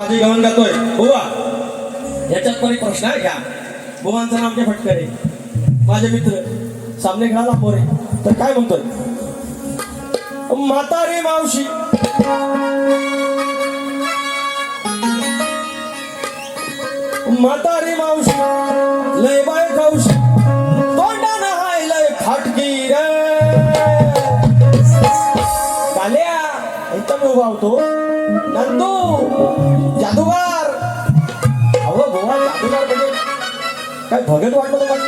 माझी गवण गातोय. बुवा. याच्यात पण एक प्रश्न आहे घ्या. बुवांचं नाव ते फटकरे. माझे मित्र. सामने खेळाला पोरे तर काय म्हणतोय? माता रे मावशी. माता रे मावशी. लय बाय खाऊशी. तोंडानं हाय लय फाटकी रे. काल्या इथं मी उभा होतो. नंदू जादूगार. अहो बोवा जादूगार म्हणजे काय भगत वाटलं तुम्हाला?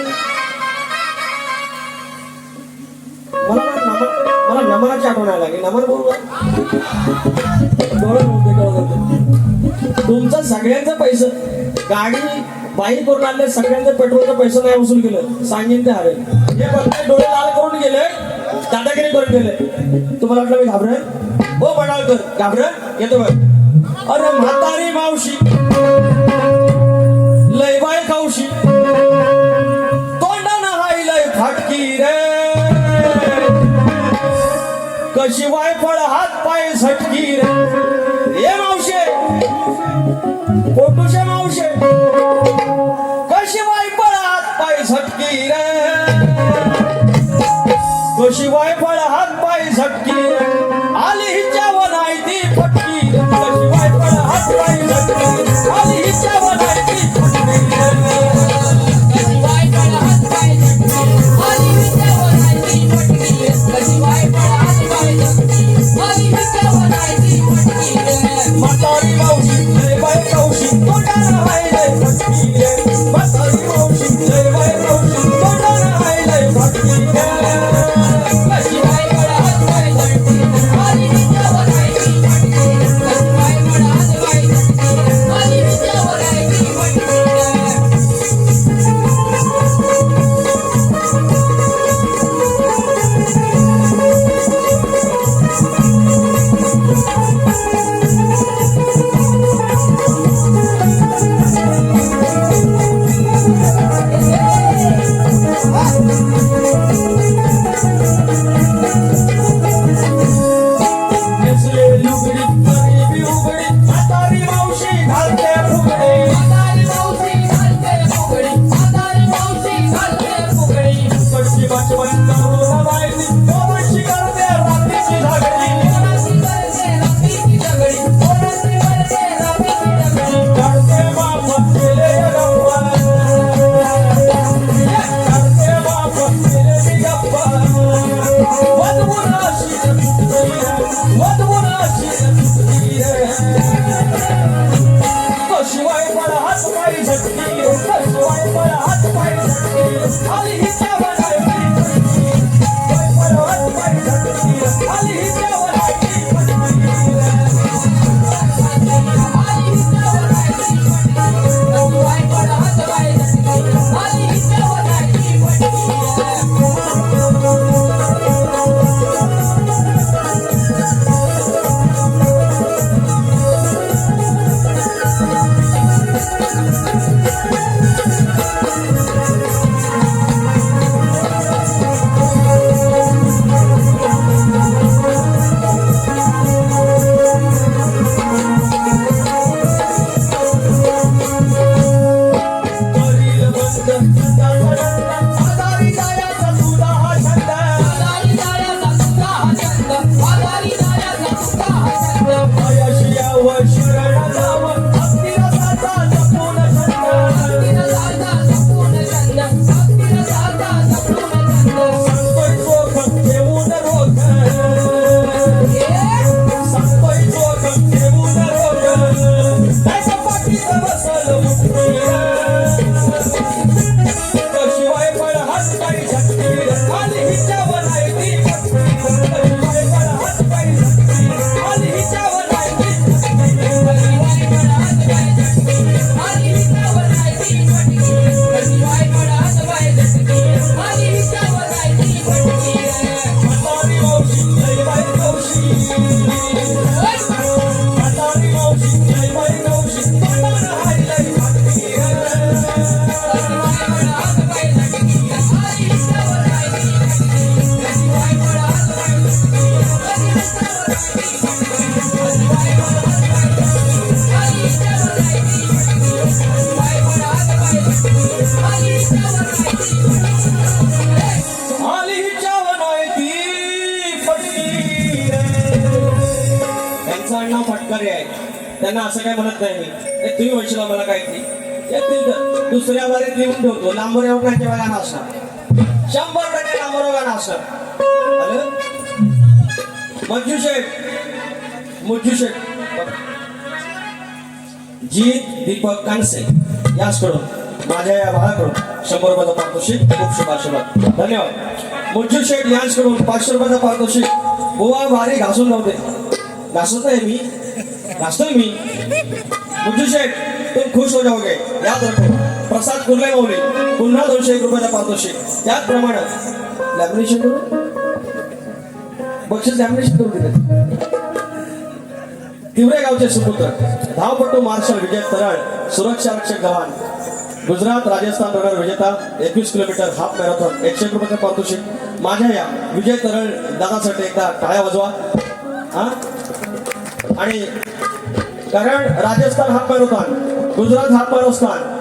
मला नमन मला नमनाची आठवण यायला लागली. नमन बोलू तुमचं सगळ्यांचं पैसे गाडी बाई करून आले सगळ्यांचं पेट्रोलचं पैसे नाही वसूल केलं. सांगेन ते हवे हे बघते डोळे लाल करून गेले दादागिरी करून गेले. तुम्हाला वाटलं मी घाबरे हो म्हणालकर घाबरे येतो बघ अरे म्हातारी मावशी लय बाय तोंडा तोंडानं हाय लय फाटकी रे। कशी वाय फळ हात पाय झटकी रे। ये मावशे पोटूशे मावशे कशी वाय फळ हात पाय झटकी रे। कशी वाय फळ हात पाय झटकी रे। वधवून अशी हात पाय झटकी कशिवाय मला हात पाय झटकी खाली हिच्या त्यांना असं काय म्हणत नाही. तुम्ही म्हणशील मला काय ते दुसऱ्या वारीत लिहून ठेवतो लांबोऱ्यावर नाही ठेवायला असणार शंभर टक्के लांबोऱ्यावर असणार मंजू शेठ मंजू शेठ जीत दीपक कानसे याचकडून माझ्या या बाळाकडून शंभर रुपयाचा पारितोषिक खूप शुभ आशीर्वाद. धन्यवाद. मंजू शेठ यांच्याकडून पाचशे रुपयाचा पारितोषिक. गोवा भारी घासून लावते. घासत नाही मी. घासतोय मी. मंजू शेठ तुम खुश हो जाओगे. याद रखो प्रसाद कुर्ले माऊली पुन्हा दोनशे एक रुपयाचा पारितोषिक. त्याचप्रमाणे लॅमिनेशन करून बक्षीस लॅमिनेशन करून दिले तिवरे गावचे सुपुत्र धावपटू मार्शल विजय तरळ सुरक्षा रक्षक जवान. गुजरात राजस्थान रनर विजेता एकवीस किलोमीटर हाफ मॅरेथॉन एकशे एक रुपयाचे पारितोषिक. माझ्या या विजय तरळ दादासाठी एकदा टाळ्या वाजवा. हा? आणि कारण Rajasthan half marathon Gujarat half marathon.